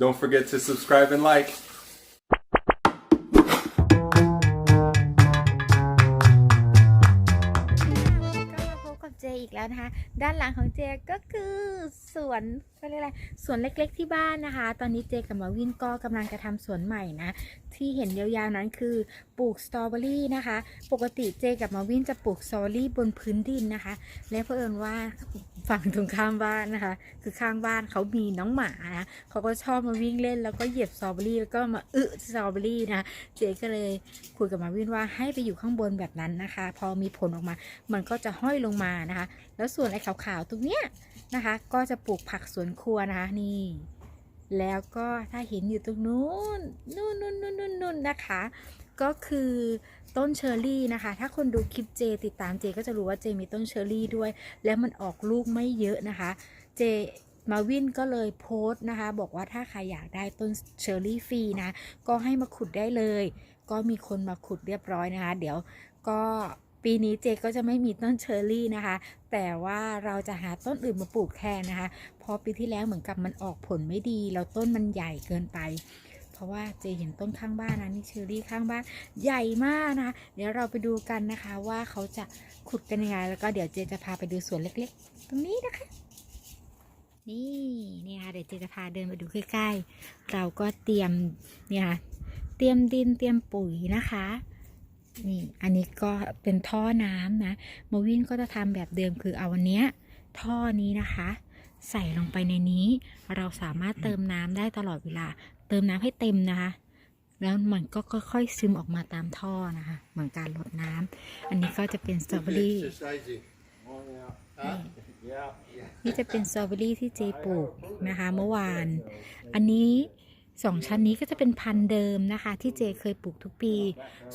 Don't forget to subscribe and like. ก็มาพบกับเจอีกแล้วนะคะ ด้านหลังของเจก็คือสวนเขาเรียกอะไรสวนเล็กๆที่บ้านนะคะ ตอนนี้เจกับมาวินก็กำลังจะทำสวนใหม่นะ ที่เห็นยาวๆนั้นคือปลูกสตรอเบอรี่นะคะ ปกติเจกับมาวินจะปลูกสตรอเบอรี่บนพื้นดินนะคะ และเพื่อนว่าฝั่งตรงข้ามบ้านนะคะ คือข้างบ้านเขามีน้องหมานะเขาก็ชอบมาวิ่งเล่นแล้วก็เหยียบสตรอเบอรี่แล้วก็มาอึสตรอเบอรี่นะ เจก็เลยคุยกับมาวินว่าให้ไปอยู่ข้างบนแบบนั้นนะคะ พอมีผลออกมา มันก็จะห้อยลงมานะคะ แล้วส่วนไอ้ขาวๆตรงเนี้ยนะคะ ก็จะปลูกผักสวนครัวนะคะนี่ แล้วก็ถ้าเห็นอยู่ตรงนู้นนู่นนู่นนู่นนู่นนู่นนะคะ ก็คือต้นเชอร์รี่นะคะ ถ้าคนดูคลิปเจ ติดตามเจ ก็จะรู้ว่าเจมีต้นเชอร์รี่ด้วย แล้วมันออกลูกไม่เยอะนะคะ เจมาวินก็เลยโพสต์นะคะ บอกว่าถ้าใครอยากได้ต้นเชอร์รี่ฟรีนะ ก็ให้มาขุดได้เลย ก็มีคนมาขุดเรียบร้อยนะคะ เดี๋ยวก็ ปีนี้เจก็จะไม่มีต้นเชอร์รี่นะคะ แต่ว่าเราจะหาต้นอื่นมาปลูกแทนนะคะเพราะปีที่แล้วเหมือนกับมันออกผลไม่ดี แล้วต้นมันใหญ่เกินไป เพราะว่าเจเห็นต้นข้างบ้านนะนี่เชอร์รี่ข้างบ้านใหญ่มากนะคะเดี๋ยวเราไปดูกันนะคะว่าเขาจะขุดกันยังไง แล้วก็เดี๋ยวเจจะพาไปดูสวนเล็กๆ ตรงนี้นะคะ นี่นี่ค่ะเดี๋ยวเจจะพาเดินไปดูใกล้ๆ เราก็เตรียมเนี่ยค่ะเตรียมดินเตรียมปุ๋ยนะคะ นี่อันนี้ก็เป็นท่อน้ำนะมาวินก็จะทำแบบเดิมคือเอาวันเนี้ยท่อนี้นะคะ ใส่ลงไปในนี้ เราสามารถเติมน้ำได้ตลอดเวลา เติมน้ำให้เต็มนะคะ แล้วมันก็ค่อยๆซึมออกมาตามท่อนะคะ เหมือนการลดน้ำอันนี้ก็จะเป็นสตรอเบอรี่นี่จะเป็นสตรอเบอรี่ที่เจปลูกนะคะ เมื่อวาน อันนี้ สองชั้นนี้ก็จะเป็นพันธุ์เดิมนะคะ ที่เจเคยปลูกทุกปี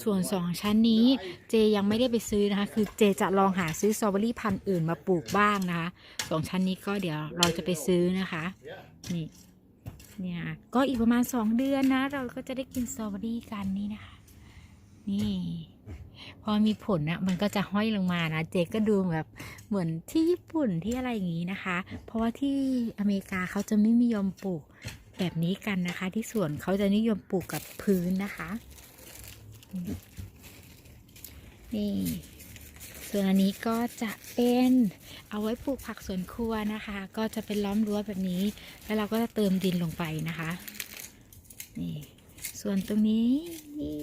ส่วนสองชั้นนี้เจยังไม่ได้ไปซื้อนะคะ คือเจจะลองหาซื้อสตรอเบอรี่พันธุ์อื่นมาปลูกบ้างนะคะสองชั้นนี้ก็เดี๋ยวเราจะไปซื้อนะคะนี่เนี่ยก็อีกประมาณสองเดือนนะ เราก็จะได้กินสตรอเบอรี่กันนี่นะคะ นี่พอมีผลนะมันก็จะห้อยลงมานะ เจก็ดูแบบเหมือนที่ญี่ปุ่นที่อะไรอย่างนี้นะคะ เพราะว่าที่อเมริกาเขาจะไม่นิยมปลูก แบบนี้กันนะคะ ที่สวนเขาจะนิยมปลูกกับพื้นนะคะ นี่ ส่วนอันนี้ก็จะเป็นเอาไว้ปลูกผักสวนครัวนะคะ ก็จะเป็นล้อมรั้วแบบนี้ แล้วเราก็จะเติมดินลงไปนะคะ นี่ ส่วนตรงนี้นี่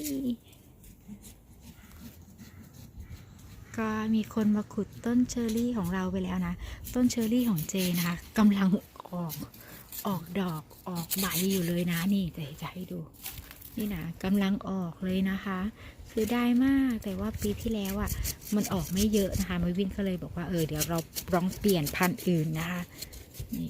ก็มีคนมาขุดต้นเชอร์รี่ของเราไปแล้วนะ ต้นเชอร์รี่ของเจนะคะกำลังออก ออกดอกออกใบอยู่เลยนะนี่จะจะให้ดู นี่นะกำลังออกเลยนะคะ คือได้มากแต่ว่าปีที่แล้วอะ่ะ มันออกไม่เยอะนะคะมาวินก็เลยบอกว่าเออเดี๋ยวเราลองเปลี่ยนพันธุ์อื่นนะคะนี่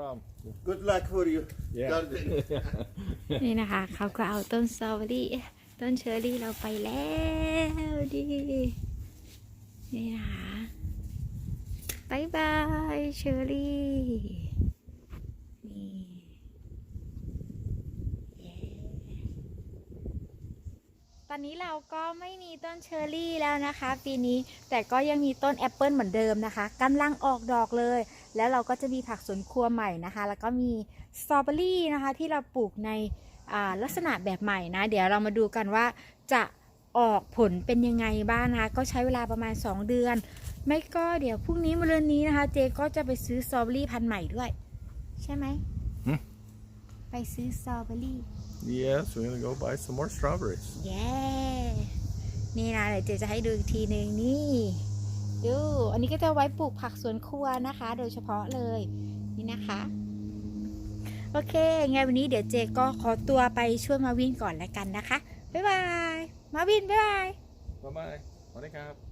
problem. Good luck for you. Yeah. Garden. นี่นะคะเขาก็เอาต้นสตรอเบอรี่เอ๊ะต้นเชอร์รี่เราไปแล้วดินี่นะคะบายบายเชอร์รี่นี่เย้ ตอนนี้เราก็ไม่มีต้นเชอร์รี่แล้วนะคะ ปีนี้แต่ก็ยังมีต้นแอปเปิลเหมือนเดิมนะคะกำลังออกดอกเลย แล้วเราก็จะมีผักสวนครัวใหม่นะคะ แล้วก็มีสตรอเบอรี่นะคะที่เราปลูกในอ่าลักษณะแบบใหม่นะ เดี๋ยวเรามาดูกันว่าจะออกผลเป็นยังไงบ้างนะคะ ก็ใช้เวลาประมาณ 2 เดือน ไม่ก็เดี๋ยวพรุ่งนี้มะรืนนี้นะคะ เจก็จะไปซื้อสตรอเบอรี่พันธุ์ใหม่ด้วย ใช่ไหมหืมไปซื้อสตรอเบอรี่ Yes, we're gonna go buy some more strawberries. เย้นี่นะเดี๋ยวเจจะให้ดูอีกทีหนึ่งนี่ดู อันนี้ก็จะไว้ปลูกผักสวนครัวนะคะ โดยเฉพาะเลยนี่นะคะ โอเคไงวันนี้เดี๋ยวเจก็ขอตัวไปช่วยมาวินก่อนแล้วกันนะคะ บ๊ายบาย มาวินบ๊ายบาย Bye bye. สวัสดีครับ